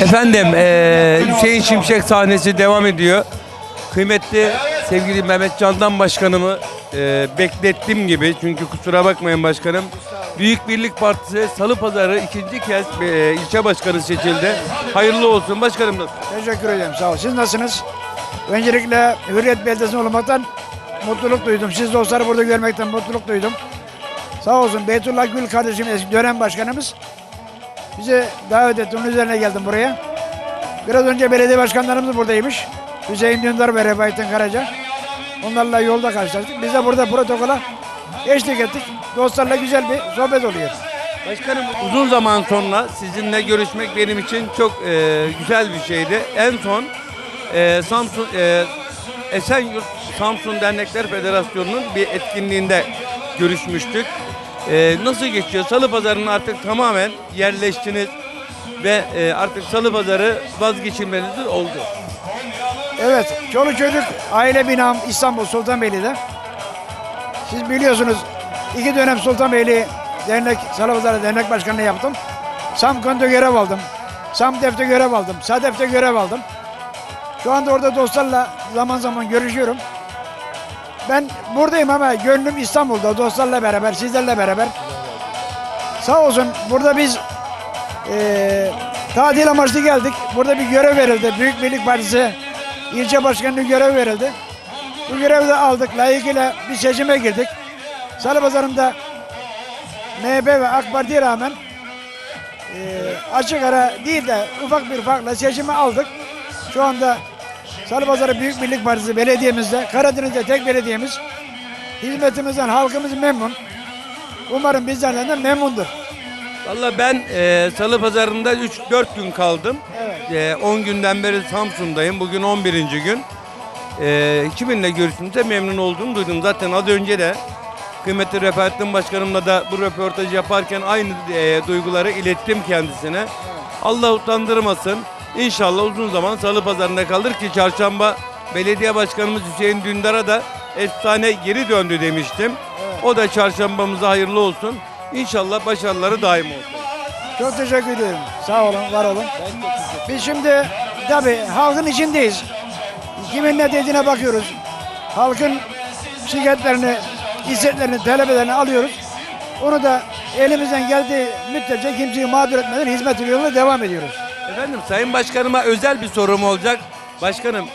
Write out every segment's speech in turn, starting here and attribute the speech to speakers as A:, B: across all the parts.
A: Efendim eee, Hüseyin Şimşek sahnesi devam ediyor. Kıymetli sevgili Mehmet Candan Başkanımı eee, beklettim gibi çünkü kusura bakmayın başkanım. Büyük Birlik Partisi Salı Pazarı ikinci kez eee, ilçe başkanı seçildi. Hayırlı olsun başkanım.
B: Teşekkür ederim. Sağ ol. Siz nasılsınız? Öncelikle Hürriyet Belediyesi'nde olmaktan mutluluk duydum. Siz dostları burada görmekten mutluluk duydum. Sağ olsun Beytullah Gül kardeşim eski dönem başkanımız bizi davet etti. Onun üzerine geldim buraya. Biraz önce belediye başkanlarımız buradaymış. Hüseyin Dündar ve Refahettin Karaca. Onlarla yolda karşılaştık. Biz de burada protokola eşlik ettik. Dostlarla güzel bir sohbet oluyor.
A: Başkanım uzun zaman sonra sizinle görüşmek benim için çok eee, güzel bir şeydi. En son eee, Samsun eee, Esenyurt Samsun Dernekler Federasyonu'nun bir etkinliğinde görüşmüştük. Eee, nasıl geçiyor? Salı Pazarı'nın artık tamamen yerleştiniz ve eee, artık Salı Pazarı vazgeçilmeniz oldu.
B: Evet, çoluk çocuk aile binam İstanbul Sultanbeyli'de. Siz biliyorsunuz iki dönem Sultanbeyli Dernek, Salıpazarı Dernek Başkanlığı yaptım. Samkon'da görev aldım. Samdef'te görev aldım. Sadef'te görev aldım. Şu anda orada dostlarla zaman zaman görüşüyorum. Ben buradayım ama gönlüm İstanbul'da dostlarla beraber, sizlerle beraber. Sağ olsun burada biz eee tatil amaçlı geldik. Burada bir görev verildi. Büyük Birlik Partisi ilçe başkanlığı görev verildi. Bu görevi de aldık. Layıkıyla bir seçime girdik. Salı Pazarı'nda MHP ve AK Parti'ye rağmen eee açık ara değil de ufak bir farkla seçimi aldık. Şu anda Salıpazarı Büyük Birlik Partisi belediyemizde, Karadeniz'de tek belediyemiz. Hizmetimizden halkımız memnun. Umarım bizlerden de memnundur.
A: Valla ben eee, Salı Pazarı'nda 3-4 gün kaldım.
B: Evet.
A: 10 günden beri Samsun'dayım. Bugün 11. gün. Eee kiminle görüştüğümde memnun olduğumu duydum. Zaten az önce de kıymetli Refahettin Başkanımla da bu röportajı yaparken aynı eee, duyguları ilettim kendisine. Allah utandırmasın. İnşallah uzun zaman Salı Pazarı'nda kalır ki çarşamba belediye başkanımız Hüseyin Dündar'a da efsane geri döndü demiştim. O da çarşambamıza hayırlı olsun. İnşallah başarıları daim olsun.
B: Çok teşekkür ediyorum. Sağ olun, var olun. Biz şimdi tabii halkın içindeyiz. Kimin ne dediğine bakıyoruz. Halkın şikayetlerini, isteklerini, taleplerini alıyoruz. Onu da elimizden geldiği müddetçe kimseyi mağdur etmeden hizmet yoluna devam ediyoruz.
A: Efendim Sayın Başkanıma özel bir sorum olacak. Başkanım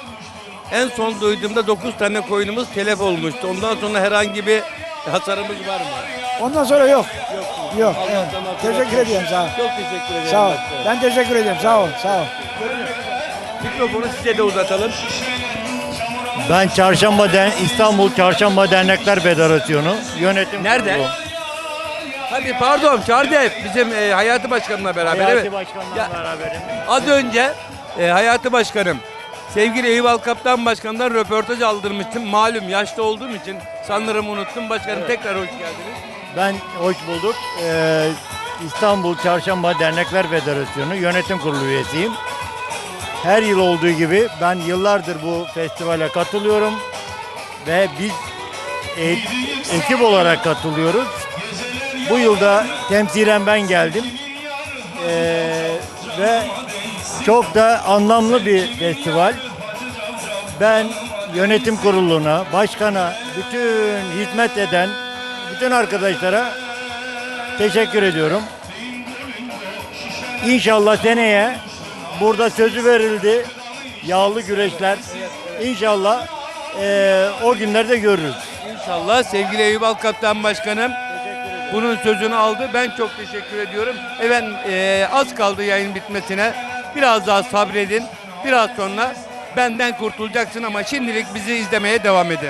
A: en son duyduğumda 9 tane koyunumuz telef olmuştu. Ondan sonra herhangi bir hasarımız var mı?
B: Ondan sonra yok. Yok.
A: Allah
B: evet. Teşekkür ediyorum. Sağ ol.
A: Çok teşekkür ederim.
B: Sağ ol.
A: başkanım.
B: Ben teşekkür ediyorum. Sağ ol. Sağ ol.
A: Mikrofonu size de uzatalım.
C: Ben Çarşamba Den İstanbul Çarşamba Dernekler Federasyonu yönetim
A: Nerede?
C: kurulu.
A: Tabii pardon Çardep bizim e, Hayati Başkanımla beraber.
C: Hayati
A: evet.
C: Başkan'la
A: Ya-
C: beraberim.
A: Az önce e, Hayati Başkanım sevgili Eyval Kaptan Başkan'dan röportaj aldırmıştım. Malum yaşlı olduğum için sanırım unuttum. Başkanım tekrar hoş geldiniz.
C: Ben hoş bulduk. Ee, İstanbul Çarşamba Dernekler Federasyonu yönetim kurulu üyesiyim. Her yıl olduğu gibi ben yıllardır bu festivale katılıyorum ve biz e- ekip olarak katılıyoruz. Bu yılda temsilen ben geldim Ee, ve çok da anlamlı bir festival. Ben yönetim kuruluna, başkana, bütün hizmet eden bütün arkadaşlara teşekkür ediyorum. İnşallah seneye burada sözü verildi. Yağlı güreşler. İnşallah eee, o günlerde görürüz.
A: İnşallah sevgili Eyüp Kaptan Başkanım bunun sözünü aldı. Ben çok teşekkür ediyorum. Evet e, az kaldı yayın bitmesine. Biraz daha sabredin. Biraz sonra benden kurtulacaksın ama şimdilik bizi izlemeye devam edin.